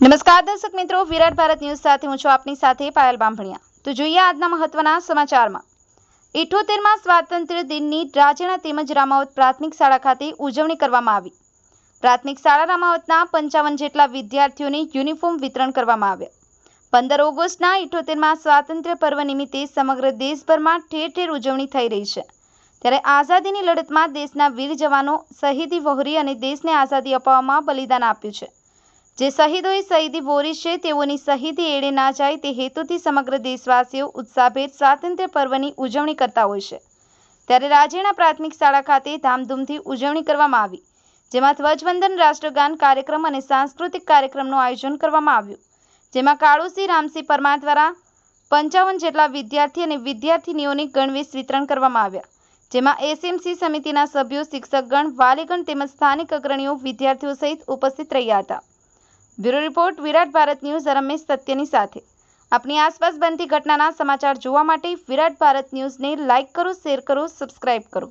નમસ્કાર દર્શક મિત્રો, વિરાટ ભારત ન્યૂઝ સાથે હું છું આપની સાથે પાયલ બાંભણિયા તો જોઈએ આજના મહત્વના સમાચારમાં. ઇઠોતેરમાં સ્વાતંત્ર્ય દિનની રાજ્યના તેમજ રામાવત પ્રાથમિક શાળા ખાતે ઉજવણી કરવામાં આવી. પ્રાથમિક શાળા રામાવતના પંચાવન જેટલા વિદ્યાર્થીઓને યુનિફોર્મ વિતરણ કરવામાં આવ્યા. પંદર ઓગસ્ટના ઇઠોતેરમાં સ્વાતંત્ર્ય પર્વ નિમિત્તે સમગ્ર દેશભરમાં ઠેર ઠેર ઉજવણી થઈ રહી છે. ત્યારે આઝાદીની લડતમાં દેશના વીર જવાનો શહીદી વહોરી અને દેશને આઝાદી અપાવવામાં બલિદાન આપ્યું છે. જે શહીદોએ શહીદી બોરી છે, તેઓની શહીદી એળે ના જાય તે હેતુથી સમગ્ર દેશવાસીઓ ઉત્સાહભેર સ્વાતંત્ર્ય પર્વની ઉજવણી કરતા હોય છે. ત્યારે રાજ્યના પ્રાથમિક શાળા ખાતે ધામધૂમથી ઉજવણી કરવામાં આવી, જેમાં ધ્વજવંદન રાષ્ટ્રગાન કાર્યક્રમ અને સાંસ્કૃતિક કાર્યક્રમનું આયોજન કરવામાં આવ્યું, જેમાં કાળુસિંહ રામસિંહ પરમાર દ્વારા પંચાવન જેટલા વિદ્યાર્થી અને વિદ્યાર્થીનીઓને ગણવેશ વિતરણ કરવામાં આવ્યા, જેમાં એસએમસી સમિતિના સભ્યો, શિક્ષકગણ, વાલીગણ તેમજ સ્થાનિક અગ્રણીઓ, વિદ્યાર્થીઓ સહિત ઉપસ્થિત રહ્યા હતા. Bureau report, Virat Bharat news, Ramesh સત્યની સાથે. આપની આસપાસ બનતી ઘટનાના સમાચાર જોવા માટે વિરાટ ભારત ન્યૂઝને લાઇક કરો, શેર કરો, સબસ્ક્રાઇબ કરો.